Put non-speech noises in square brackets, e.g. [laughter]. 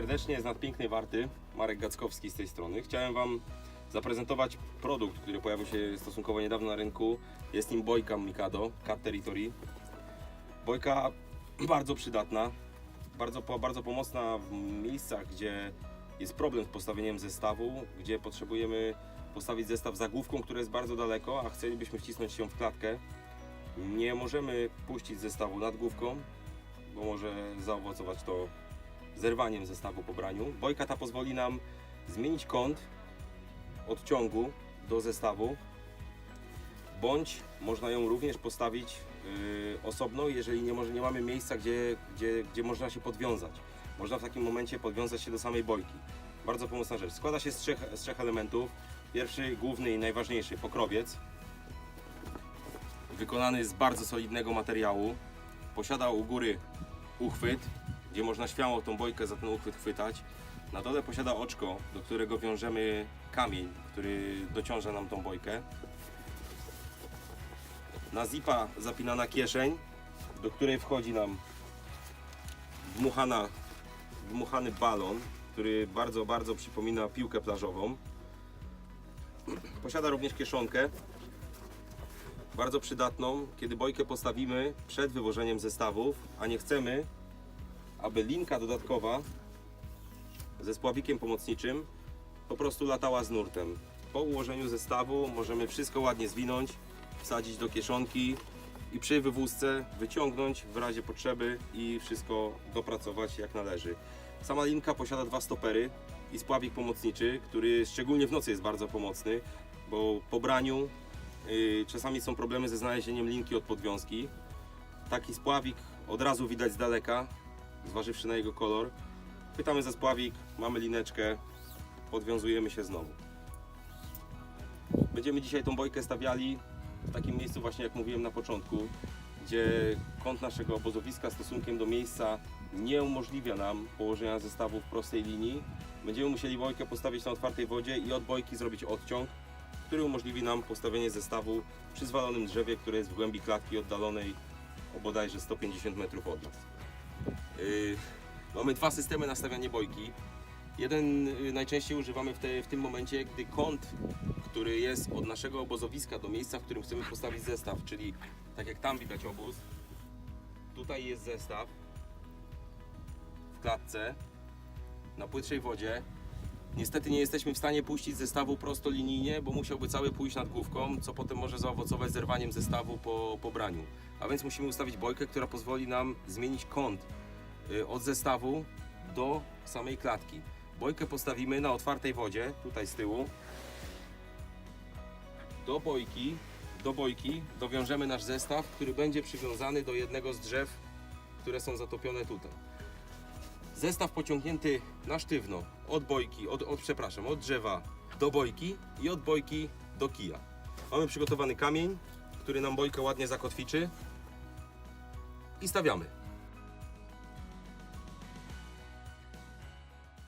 serdecznie z nadpięknej warty. Marek Gackowski z tej strony. Chciałem Wam zaprezentować produkt, który pojawił się stosunkowo niedawno na rynku. Jest nim bojka Mikado Cat Territory. Bojka [clears throat] bardzo przydatna, bardzo, bardzo pomocna w miejscach, gdzie jest problem z postawieniem zestawu, gdzie potrzebujemy postawić zestaw za główką, która jest bardzo daleko, a chcielibyśmy wcisnąć się w klatkę. Nie możemy puścić zestawu nad główką, bo może zaowocować to zerwaniem zestawu po braniu. Bojka ta pozwoli nam zmienić kąt odciągu do zestawu, bądź można ją również postawić yy, osobno, jeżeli nie, może, nie mamy miejsca, gdzie, gdzie, gdzie można się podwiązać. Można w takim momencie podwiązać się do samej bojki. Bardzo pomocna rzecz. Składa się z trzech, z trzech elementów. Pierwszy, główny i najważniejszy pokrowiec, wykonany z bardzo solidnego materiału. Posiada u góry uchwyt, gdzie można śmiało tą bojkę za ten uchwyt chwytać. Na dole posiada oczko, do którego wiążemy kamień, który dociąża nam tą bojkę. Na zipa zapinana kieszeń, do której wchodzi nam dmuchana, dmuchany balon, który bardzo, bardzo przypomina piłkę plażową. Posiada również kieszonkę, bardzo przydatną, kiedy bojkę postawimy przed wywożeniem zestawów, a nie chcemy, aby linka dodatkowa ze spławikiem pomocniczym po prostu latała z nurtem. Po ułożeniu zestawu możemy wszystko ładnie zwinąć, wsadzić do kieszonki i przy wywózce wyciągnąć w razie potrzeby i wszystko dopracować jak należy. Sama linka posiada dwa stopery i spławik pomocniczy, który szczególnie w nocy jest bardzo pomocny, bo po braniu yy, czasami są problemy ze znalezieniem linki od podwiązki. Taki spławik od razu widać z daleka, zważywszy na jego kolor. Pytamy za spławik, mamy lineczkę, podwiązujemy się znowu. Będziemy dzisiaj tą bojkę stawiali w takim miejscu właśnie jak mówiłem na początku, gdzie kąt naszego obozowiska stosunkiem do miejsca nie umożliwia nam położenia zestawu w prostej linii. Będziemy musieli bojkę postawić na otwartej wodzie i od bojki zrobić odciąg, który umożliwi nam postawienie zestawu przy zwalonym drzewie, które jest w głębi klatki oddalonej o bodajże 150 metrów od nas. Yy, mamy dwa systemy nastawiania bojki. Jeden y, najczęściej używamy w, te, w tym momencie, gdy kąt, który jest od naszego obozowiska do miejsca, w którym chcemy postawić zestaw, czyli tak jak tam widać obóz, tutaj jest zestaw w klatce na płytszej wodzie. Niestety nie jesteśmy w stanie puścić zestawu prostolinijnie, bo musiałby cały pójść nad główką, co potem może zaowocować zerwaniem zestawu po pobraniu. A więc musimy ustawić bojkę, która pozwoli nam zmienić kąt y, od zestawu do samej klatki. Bojkę postawimy na otwartej wodzie, tutaj z tyłu. Do bojki, do bojki dowiążemy nasz zestaw, który będzie przywiązany do jednego z drzew, które są zatopione tutaj. Zestaw pociągnięty na sztywno od bojki, od, od przepraszam, od drzewa do bojki i od bojki do kija. Mamy przygotowany kamień, który nam bojkę ładnie zakotwiczy i stawiamy.